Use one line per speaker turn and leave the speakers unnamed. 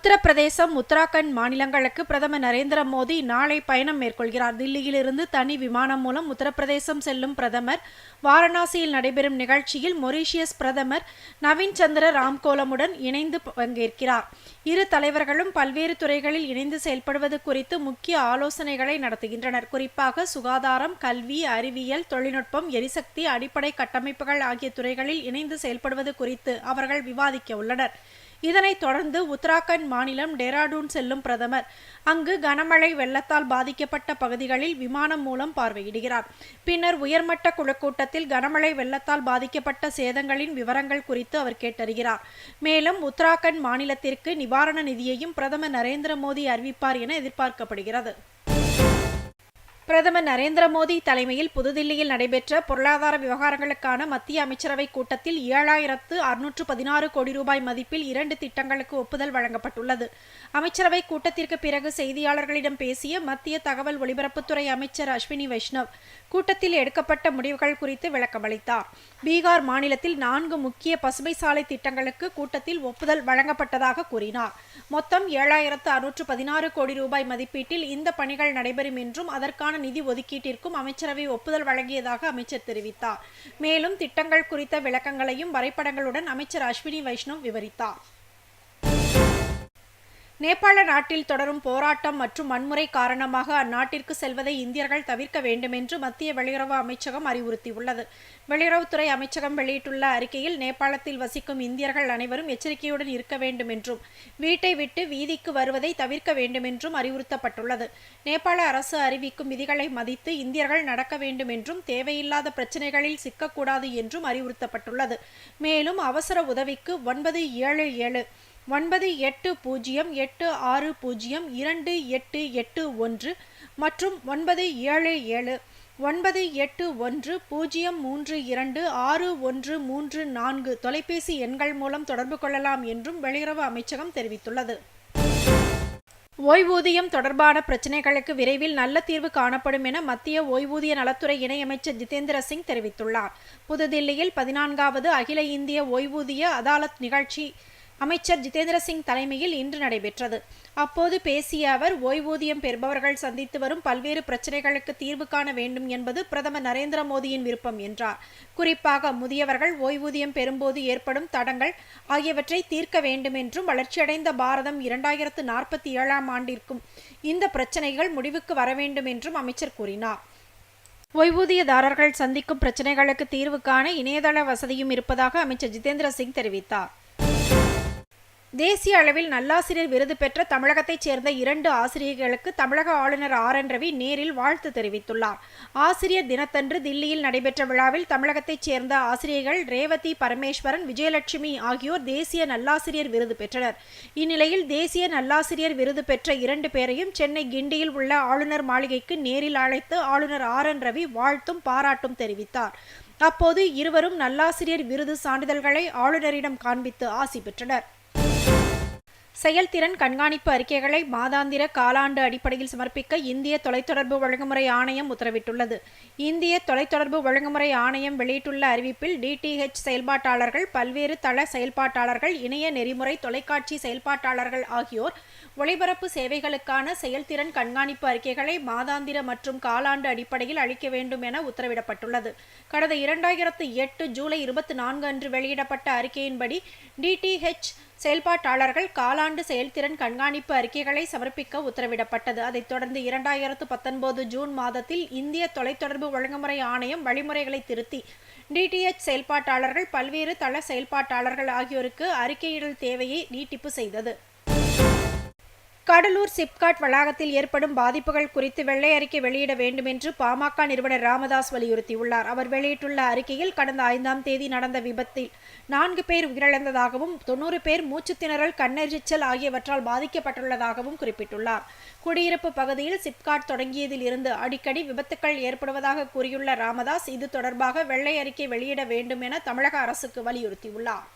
உத்தரப்பிரதேசம் உத்தராகண்ட் மாநிலங்களுக்கு பிரதமர் நரேந்திர மோடி நாளை பயணம் மேற்கொள்கிறார். தில்லியிலிருந்து தனி விமானம் மூலம் உத்தரப்பிரதேசம் செல்லும் பிரதமர் வாரணாசியில் நடைபெறும் நிகழ்ச்சியில் மொரீஷியஸ் பிரதமர் நவீன் சந்திர ராம்கோலமுடன் இணைந்து பங்கேற்கிறார். இரு தலைவர்களும் பல்வேறு துறைகளில் இணைந்து செயல்படுவது குறித்து முக்கிய ஆலோசனைகளை நடத்துகின்றனர். குறிப்பாக சுகாதாரம் கல்வி அறிவியல் தொழில்நுட்பம் எரிசக்தி அடிப்படை கட்டமைப்புகள் ஆகிய துறைகளில் இணைந்து செயல்படுவது குறித்து அவர்கள் விவாதிக்க உள்ளனர். இதனைத் தொடர்ந்து உத்தராகண்ட் மாநிலம் டேராடூன் செல்லும் பிரதமர் அங்கு கனமழை வெள்ளத்தால் பாதிக்கப்பட்ட பகுதிகளில் விமானம் மூலம் பார்வையிடுகிறார். பின்னர் உயர்மட்ட குழு கூட்டத்தில் கனமழை வெள்ளத்தால் பாதிக்கப்பட்ட சேதங்களின் விவரங்கள் குறித்து அவர் கேட்டறிகிறார். மேலும் உத்தராகண்ட் மாநிலத்திற்கு நிவாரண நிதியையும் பிரதமர் நரேந்திர மோடி அறிவிப்பார் என எதிர்பார்க்கப்படுகிறது. பிரதமர் நரேந்திர மோடி தலைமையில் புதுதில்லியில் நடைபெற்ற பொருளாதார விவகாரங்களுக்கான மத்திய அமைச்சரவை கூட்டத்தில் ஏழாயிரத்து அறுநூற்று பதினாறு கோடி ரூபாய் மதிப்பில் இரண்டு திட்டங்களுக்கு ஒப்புதல் வழங்கப்பட்டுள்ளது. அமைச்சரவை கூட்டத்திற்கு பிறகு செய்தியாளர்களிடம் பேசிய மத்திய தகவல் ஒலிபரப்புத்துறை அமைச்சர் அஸ்வினி வைஷ்ணவ் கூட்டத்தில் எடுக்கப்பட்ட முடிவுகள் குறித்து விளக்கமளித்தார். பீகார் மாநிலத்தில் நான்கு முக்கிய பசுமை சாலை திட்டங்களுக்கு கூட்டத்தில் ஒப்புதல் வழங்கப்பட்டதாக கூறினார். மொத்தம் ஏழாயிரத்து அறுநூற்று பதினாறு கோடி ரூபாய் மதிப்பீட்டில் இந்த பணிகள் நடைபெறும் என்றும் அதற்கான நிதி ஒதுக்கீட்டிற்கும் அமைச்சரவை ஒப்புதல் வழங்கியதாக அமைச்சர் தெரிவித்தார். மேலும் திட்டங்கள் குறித்த விளக்கங்களையும் வரைபடங்களுடன் அமைச்சர் அஸ்வினி வைஷ்ணவ் விவரித்தார். நேபாள நாட்டில் தொடரும் போராட்டம் மற்றும் வன்முறை காரணமாக அந்நாட்டிற்கு செல்வதை இந்தியர்கள் தவிர்க்க வேண்டும் என்று மத்திய வெளியுறவு அமைச்சகம் அறிவுறுத்தியுள்ளது. வெளியுறவுத்துறை அமைச்சகம் வெளியிட்டுள்ள அறிக்கையில் நேபாளத்தில் வசிக்கும் இந்தியர்கள் அனைவரும் எச்சரிக்கையுடன் இருக்க வேண்டும் என்றும் வீட்டை விட்டு வீதிக்கு வருவதை தவிர்க்க வேண்டும் என்றும் அறிவுறுத்தப்பட்டுள்ளது. நேபாள அரசு அறிவிக்கும் விதிகளை மதித்து இந்தியர்கள் நடக்க வேண்டும் என்றும் தேவையில்லாத பிரச்சனைகளில் சிக்கக்கூடாது என்றும் அறிவுறுத்தப்பட்டுள்ளது. மேலும் அவசர உதவிக்கு ஒன்பது ஏழு ஏழு ஒன்பது எட்டு பூஜ்ஜியம் எட்டு ஆறு பூஜ்ஜியம் இரண்டு எட்டு எட்டு ஒன்று மற்றும் ஒன்பது ஏழு ஏழு ஒன்பது எட்டு ஒன்று பூஜ்ஜியம் மூன்று இரண்டு ஆறு ஒன்று மூன்று நான்கு தொலைபேசி எண்கள் மூலம் தொடர்பு கொள்ளலாம் என்றும் வெளியுறவு அமைச்சகம் தெரிவித்துள்ளது. ஓய்வூதியம் தொடர்பான பிரச்சினைகளுக்கு விரைவில் நல்ல தீர்வு காணப்படும் என மத்திய ஓய்வூதிய நலத்துறை இணையமைச்சர் ஜிதேந்திர சிங் தெரிவித்துள்ளார். புதுதில்லியில் பதினான்காவது அகில இந்திய ஓய்வூதிய அதாலத் நிகழ்ச்சி அமைச்சர் ஜிதேந்திர சிங் தலைமையில் இன்று நடைபெற்றது. அப்போது பேசிய அவர் ஓய்வூதியம் பெறுபவர்கள் சந்தித்து வரும் பல்வேறு பிரச்சனைகளுக்கு தீர்வு காண வேண்டும் என்பது பிரதமர் நரேந்திர மோடியின் விருப்பம் என்றார். குறிப்பாக முதியவர்கள் ஓய்வூதியம் பெறும்போது ஏற்படும் தடங்கள் ஆகியவற்றை தீர்க்க வேண்டும் என்றும் வளர்ச்சியடைந்த பாரதம் இரண்டாயிரத்து நாற்பத்தி ஏழாம் ஆண்டிற்கும் இந்த பிரச்சனைகள் முடிவுக்கு வர வேண்டும் என்றும் அமைச்சர் கூறினார். ஓய்வூதியதாரர்கள் சந்திக்கும் பிரச்சனைகளுக்கு தீர்வு காண இணையதள வசதியும் இருப்பதாக அமைச்சர் ஜிதேந்திர சிங் தெரிவித்தார். தேசிய அளவில் நல்லாசிரியர் விருது பெற்ற தமிழகத்தைச் சேர்ந்த இரண்டு ஆசிரியர்களுக்கு தமிழக ஆளுநர் ஆர். என். ரவி நேரில் வாழ்த்து தெரிவித்துள்ளார். ஆசிரியர் தினத்தன்று தில்லியில் நடைபெற்ற விழாவில் தமிழகத்தைச் சேர்ந்த ஆசிரியர்கள் ரேவதி பரமேஸ்வரன் விஜயலட்சுமி ஆகியோர் தேசிய நல்லாசிரியர் விருது பெற்றனர். இந்நிலையில் தேசிய நல்லாசிரியர் விருது பெற்ற இரண்டு பேரையும் சென்னை கிண்டியில் உள்ள ஆளுநர் மாளிகைக்கு நேரில் அழைத்து ஆளுநர் ஆர். என். ரவி வாழ்த்தும் பாராட்டும் தெரிவித்தார். அப்போது இருவரும் நல்லாசிரியர் விருது சான்றிதழ்களை ஆளுநரிடம் காண்பித்து ஆசி பெற்றனர். செயல்திறன் கண்காணிப்பு அறிக்கைகளை மாதாந்திர காலாண்டு அடிப்படையில் சமர்ப்பிக்க இந்திய தொலைத்தொடர்பு ஒழுங்குமுறை ஆணையம் உத்தரவிட்டுள்ளது. இந்திய தொலைத்தொடர்பு ஒழுங்குமுறை ஆணையம் வெளியிட்டுள்ள அறிவிப்பில் டிடிஹெச் செயல்பாட்டாளர்கள் பல்வேறு தள செயல்பாட்டாளர்கள் இணைய நெறிமுறை தொலைக்காட்சி செயல்பாட்டாளர்கள் ஆகியோர் ஒளிபரப்பு சேவைகளுக்கான செயல்திறன் கண்காணிப்பு அறிக்கைகளை மாதாந்திர மற்றும் காலாண்டு அடிப்படையில் அளிக்க வேண்டும் என உத்தரவிடப்பட்டுள்ளது. கடந்த இரண்டாயிரத்து எட்டு ஜூலை இருபத்தி நான்கு அன்று வெளியிடப்பட்ட அறிக்கையின்படி டிடிஹெச் செயல்பாட்டாளர்கள் காலாண்டு செயல்திறன் கண்காணிப்பு அறிக்கைகளை சமர்ப்பிக்க உத்தரவிடப்பட்டது. அதைத் தொடர்ந்து இரண்டாயிரத்து பத்தொன்பது ஜூன் மாதத்தில் இந்திய தொலைத்தொடர்பு ஒழுங்குமுறை ஆணையம் வழிமுறைகளை திருத்தி டிடிஎச் செயல்பாட்டாளர்கள் பல்வேறு தள செயல்பாட்டாளர்கள் ஆகியோருக்கு அறிக்கையிடல் தேவையை நீட்டிப்பு செய்தது. கடலூர் சிப்காட் வளாகத்தில் ஏற்படும் பாதிப்புகள் குறித்து வெள்ளை அறிக்கை வெளியிட வேண்டும் என்று பாமக நிறுவனர் ராமதாஸ் வலியுறுத்தியுள்ளார். அவர் வெளியிட்டுள்ள அறிக்கையில் கடந்த ஐந்தாம் தேதி நடந்த விபத்தில் நான்கு பேர் உயிரிழந்ததாகவும் தொன்னூறு பேர் மூச்சுத்திணறல் கண்ணெரிச்சல் ஆகியவற்றால் பாதிக்கப்பட்டுள்ளதாகவும் குறிப்பிட்டுள்ளார். குடியிருப்பு பகுதியில் சிப்காட் தொடங்கியதில் இருந்து அடிக்கடி விபத்துக்கள் ஏற்படுவதாக கூறியுள்ள ராமதாஸ் இது தொடர்பாக வெள்ளை அறிக்கை வெளியிட வேண்டும் என தமிழக அரசுக்கு வலியுறுத்தியுள்ளார்.